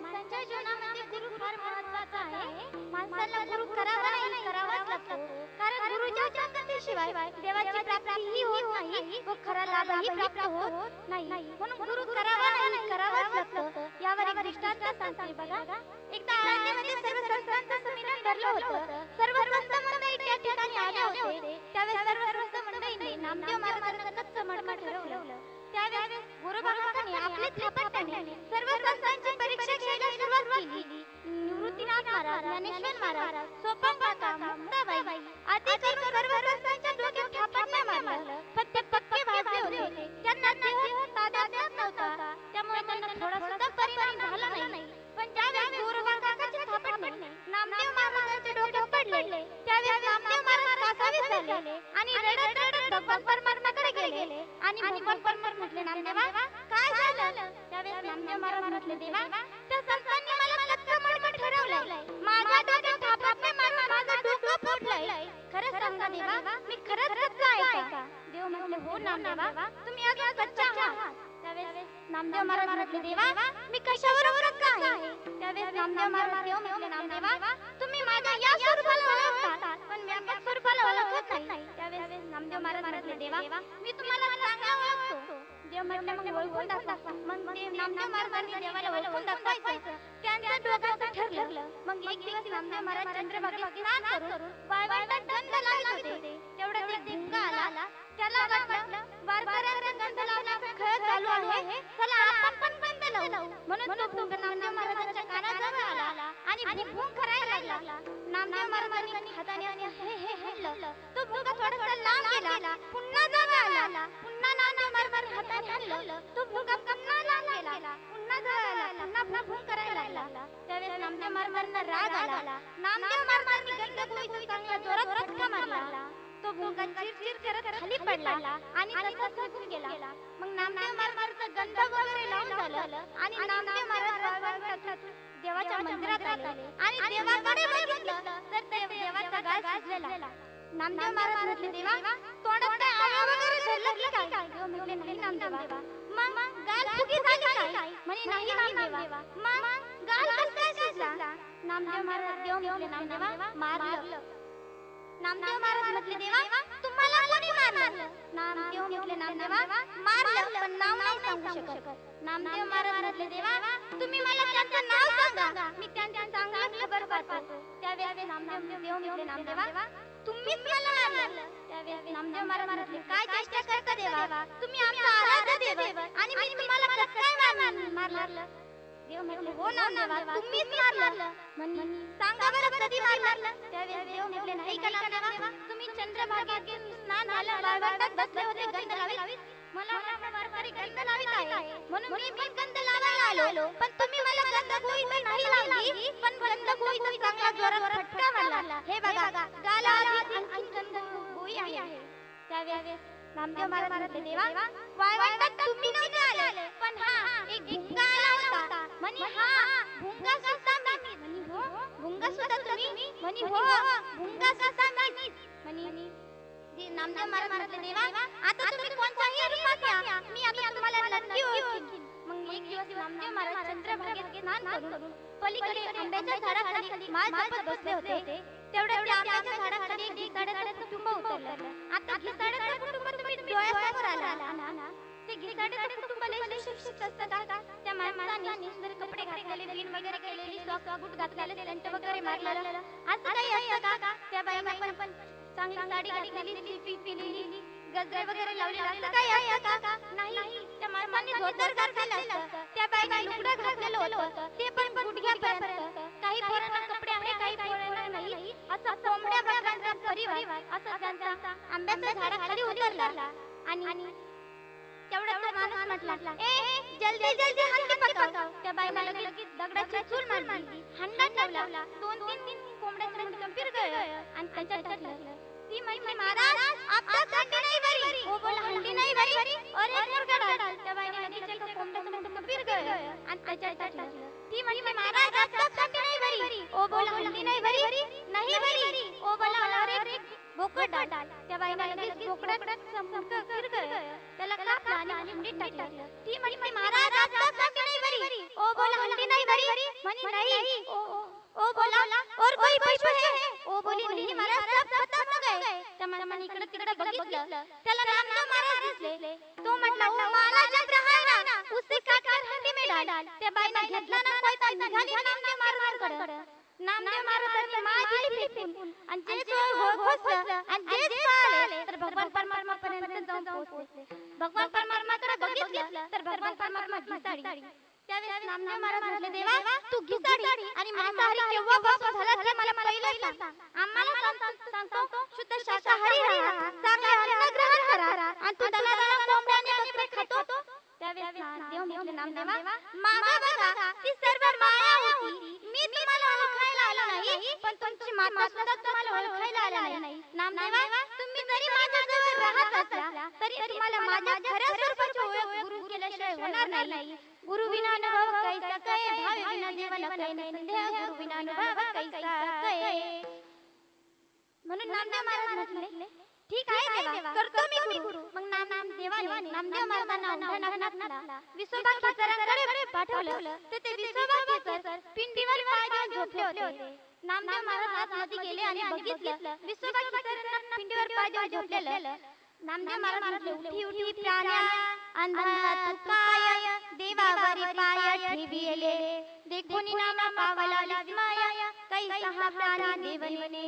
माणसाच्या जीवनामध्ये गुरु फार महत्त्वाचा आहे. माणसाला गुरु करावा नाही करावाच लागतो. कारण गुरुच्या संगतीशिवाय देवाची प्राप्ती ही होत नाही. व खरा लाभही प्राप्त होत नाही. म्हणून गुरु करावा नाही करावाच लागतो. यावर एक दृष्टांत सांगते बघा. एकदा आळंदीमध्ये सर्व संतांचं संमेलन भरलं होतं. सर्व संत मंडळी त्या ठिकाणी आले होते. त्यावेळेस सर्व संत मंडळींनी नामदेव महाराजांना दत्त मडकं ठरवलं. त्यावेळेस गुरु भगवंतांनी आपले थापटपणे सर्व संतांची सुरुवात केली निवृत्तीनाथ महाराज ज्ञानेश्वर महाराज काका मुक्ताबाई आदी करून सर्व संतांच्या डोक्यात मारलं पक्के भाजले होते. त्यांना देह नव्हता त्यामुळे त्यांना थोडा सुद्धा परिणाम झाला नाही. पण गुरुबा काकाचे नामदेव महाराजांच्या डोक्यात पडले नामदेव महाराज कासावीस झाले आणि रडत रडत भगवान गेले. आणि भगवान परमात्मा म्हटले नामदेवा काय झालं? त्यावेळेस नामदेव महाराज म्हटले देवा नामदेवा तुम्ही अजून कच्चा आहात. त्यावेळेस नामदेव महाराज म्हटले देवा मी कशावर कच्चा आहे? त्यावेळेस नामदेव महाराज देव म्हटले नामदेवा तुम्ही माझ्या या स्वरूपाला ओळखता पण व्यापक स्वरूपाला ओळखत नाही. त्यावेळेस नामदेव महाराज म्हटले देवा मी तुम्हाला चांगला ओळखतो देव म्हटले मग ओळखून दाखवा. मग ते नामदेव महाराजांनी देवाला ओळखून दाखवायचं. त्यांचं डोक्याचं ठरलं. मग एक दिवस नामदेव महाराज चंद्रभागेत स्नान करून वाळवंटात गंध लावत होते तेवढ्यात एक भिंगा आला त्याला वाटलं वारकऱ्यांचा गंध लावण्याचा खेळ चालू आहे. चला आपण पण गंध लावू. म्हणून तो भुंग नामदेव महाराजांच्या कानाजवळ आला आणि भुंग करायला लागला. नामदेव महाराजांनी हाताने आणि हे हे हल्लं तो भुंग थोडासा लांब गेला पुन्हा जवळ आला. पुन्हा नामदेव महाराज हाताने हल्लं तो भुंग पुन्हा लांब गेला पुन्हा जवळ आला पुन्हा पुन्हा भुंग करायला लागला. त्यावेळेस नामदेव महाराजांना राग आला. नामदेव महाराजांनी गंध गोळीचा चांगला जोरात फटका मारला. तो भुंगा चिरचिर करत खाली पडला आणि तसाच निघून गेला. मग नामदेव महाराजांचं गंध वगैरे लावून झालं आणि नामदेव महाराज देवाच्या मंदिरात आले आणि देवाकडे बघितलं तर ते देवाचा गाळ शिजलेला नामदेव महाराज म्हटले देवा तोंडात काय आळं वगैरे धरलं की काय? देव म्हटले नाही नामदेवा मग गाल फुगी झाली काय? म्हणे नाही नामदेवा मग गाल कसं काय शिजला नामदेव महाराज देव म्हटले नामदेवा मारलं. नामदेव महाराज म्हटले देवा तुम्हाला कोणी मारलं? नामदेव म्हटले नामदेवा मारलं पण नाव नाही सांगू शकत. नामदेव महाराज म्हटले देवा तुम्ही मला त्यांचं नाव सांगा. मी त्यांच्या चांगलं खबर पाहतो. त्यावेळेस नामदेव देव म्हटले नामदेवा तुम्हीच मला मारलं. त्यावेळेस नामदेव महाराज म्हटले काय चेष्टा करता देवा? तुम्ही आमचा आराध्य देव आणि मी तुम्हाला कसं काय मारलं मारलं? देव म्हटले हो नामदेवा म्हणजे तुम्हीच मारलं. म्हणे सांगा बरं कधी मारलं? त्यावेळेस देव म्हटले नाही का नामदेवा तुम्ही चंद्रभागेत स्नान झालं वाळवंटात बसले होते गंध लावीत. मला वाटलं वारकरी गंध लावीत आहे. म्हणून मी पण गंध लावायला आलो. पण तुम्ही मला गंध गोळी तर नाही लावली पण गंध गोळीचा चांगला जोरात फटका मारला. हे बघा गालावर आणखी गंध गोळी आहे. त्यावेळेस नामदेव महाराज म्हटले देवा वाळवंटात तुम्ही नव्हते आले. पण हा एक भुंगा आला होता म्हणे हा भुंगा सुद्धा मी म्हणे हो भुंगा सुद्धा तुम्ही म्हणे हो भुंगा सुद्धा मी म्हणे नामदेव महाराज म्हटले देवा आता तुम्ही कोणताही रूपात या मी आता तुम्हाला नक्की ओळखीन मग एक दिवस नामदेव महाराज चंद्रभागेत स्नान करून पलीकडे आंब्याच्या झाडाखाली माळ जपत बसले होते तेवढ्या त्या आंब्याच्या झाडाखाली एक घिसाड्याचं कुटुंब उतरलं आता घिसाड्याचं कुटुंब तुम्ही डोळ्यासमोर आला ते घिसाड्याचं कुटुंब लय शिक्षित असतं का त्या माणसाने सुंदर कपडे घातलेले जीन वगैरे केलेली सॉक्स बूट घातलेले सेंट वगैरे मारलेलं. असं काही असतं का? त्या बाईने पण पण चांगली साडी घातलेली लिपी पिलेली गजरे वगैरे लावलेले. असं काही आहे का? नाही. त्या माणसाने धोतर घातलेलं असतं. त्या बाईने लुगडं घातलेलं होतं. ते पण गुडघ्यापर्यंत. काही पोरांना कपडे आहे काही पोरांना नाही. असं कोंबड्या बकऱ्यांचा परिवार असं त्यांचा आंब्याच्या झाडाखाली उतरला. आणि तेवढा माणूस म्हटला. ए जल्दी जल्दी हंडी पकाव. त्या बाईला लगेच दगडाची चूल मारली हंडा ठेवला. दोन तीन तीन कोंबड्याचं मुंडकं फिरगळ आणि त्याच्यात टाकलं ती म्हटली महाराज हंडी नाही भरी हंडीत टाकलं ती म्हटली महाराज हंडी नाही भरी ओ बोला हंडी नाही भरी म्हणे नहीं ओ ओ- बोला और कोई पशु है ओ बोली नहीं महाराज सब खत्म हो गए त्या माणसाने इकडे तिकडे बघितलं त्याला नामदेव महाराज दिसले तो म्हटला ओ माला जब रहा ना उसे काट कर हंडी में डाल त्या बाईने घेतला ना कोयता निघाली नामदेव महाराजांकडे नामदेव महाराजांनी माळ दिली फेकून आणि जे हो खोसलं आणि जे चाले तर भगवान परमात्मा पर्यंत जाऊन पोहोचले भगवान परमात्माकडे बघितलं? तर भगवान परमात्मा घिसाडी। त्यावेळेस नामदेव महाराज म्हटले देवा तू घिसाडी। आणि मांसाहारी केव्हा वापस झाला ते मला पहिलं सांग। आम्हाला सांग- सांगतो शुद्ध शाकाहारी राहा चांगले अन्न ग्रहण करा। आणि तू दला दला कोंबड्या आणि बकरे खातो देव? म्हटले नामदेवा मागा बघा. ती सर्व माया होती. मी तुम्हाला ओळखायला आलो नाही पण तुमची माता सुद्धा तुम्हाला ओळखायला आला नाही. नामदेवा तुम्ही जरी माझ्या जवळ राहत असला तरी तुम्हाला माझ्या खऱ्या स्वरूपाची ओळख गुरु केल्याशिवाय होणार नाही. गुरु विना अनुभव कैसा कळे भाव विना जीवन कळे नाही गुरु विना अनुभव कैसा कळे म्हणून नामदेव महाराज म्हटले. ठीक आहे देवा करतो मी गुरु. मग नाम नाम देवाने नामदेव महाराजांना उंडा नागनाथला विसोबा खेचरांकडे पाठवलं. तर ते विसोबा खेचर पिंडीवर पाय देऊन झोपले होते. नामदेव महाराज आतमध्ये गेले आणि बघितलं. विसोबा खेचरांना पिंडीवर पाय देऊन झोपलेलं. नामदेव महाराज म्हटले उठी उठी प्राण्या अंधा तू काय देवावरी पाय ठेविले. देखोनी नामा पावला विस्मय कैसा हा प्राणी देवने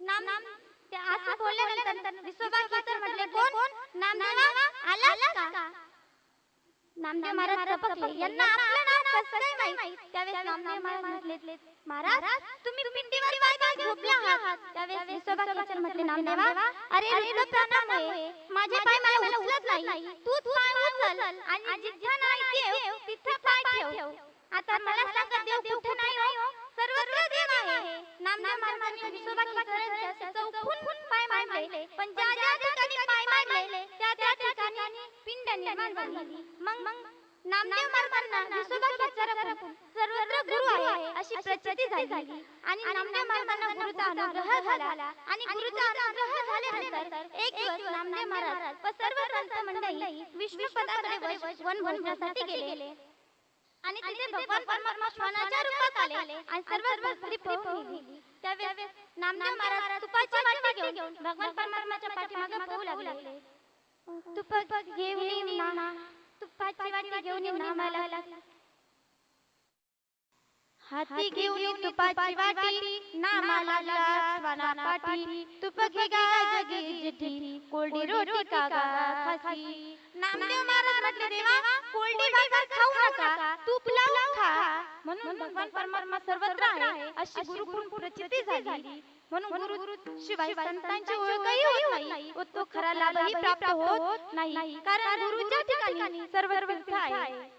नाम नाम ते असं बोलल्यानंतर विसोबा खेचर म्हटले कोण? नामदेवा? आलास का? नामदेव महाराज चपकले यांना आपलं नाव कसं काय माहीत? त्यावेळेस नामदेव महाराज म्हटले महाराज तुम्ही पिंडीवर काय काय झोपले आहात. त्यावेळेस विसोबा खेचर म्हटले नामदेवा अरे रुद्र प्राणामुळे माझे पाय मला उचलत नाही. तू तू पाय उचल आणि जिथे नाही देव तिथे पाय ठेव. आता मला सांगा देव कुठे नाही सर्वत्र देव आहे. नामदेव महाराजांनी विसोबा चौकून पाय मांडले पण ज्या ज्या ठिकाणी पाय मांडले त्या त्या ठिकाणी पिंड निर्माण झाली मग मग नामदेव महाराजांना विसोबा सर्वत्र गुरु आहे अशी प्रचिती झाली. आणि नामदेव महाराजांना गुरुचा अनुग्रह झाला आणि गुरुचा अनुग्रह झाल्यानंतर एक दिवस नामदेव महाराज व सर्व संत मंडळी विष्णू पदाकडे वन भोजनासाठी गेले. आणि तिथे भगवान परमात्मा श्वानाच्या रूपात आले आणि सर्व भक्ती पळून गेली त्यावेळेस नामदेव महाराज तुपाची वाटी घेऊन भगवान परमात्माच्या पाठीमागे पळू लागले. तुप घेऊन तुपाची वाटी घेऊन नामाला. हाती घेऊन तुपाची वाटी नामाला लागला श्वाना पाठी तुप घे गा जगी जिठी कोरडी रोटी कागा खासी. नामदेव महाराज म्हटले देवा कोरडी भाकर खाऊ नका तूप लावून खा. म्हणून भगवान परमात्मा सर्वत्र आहे अशी गुरुकडून प्रचिती झाली. म्हणून गुरु शिवाय संतांची ओळखही होत नाही. व तो खरा लाभही प्राप्त होत नाही. कारण गुरुच्या ठिकाणी सर्व आहे.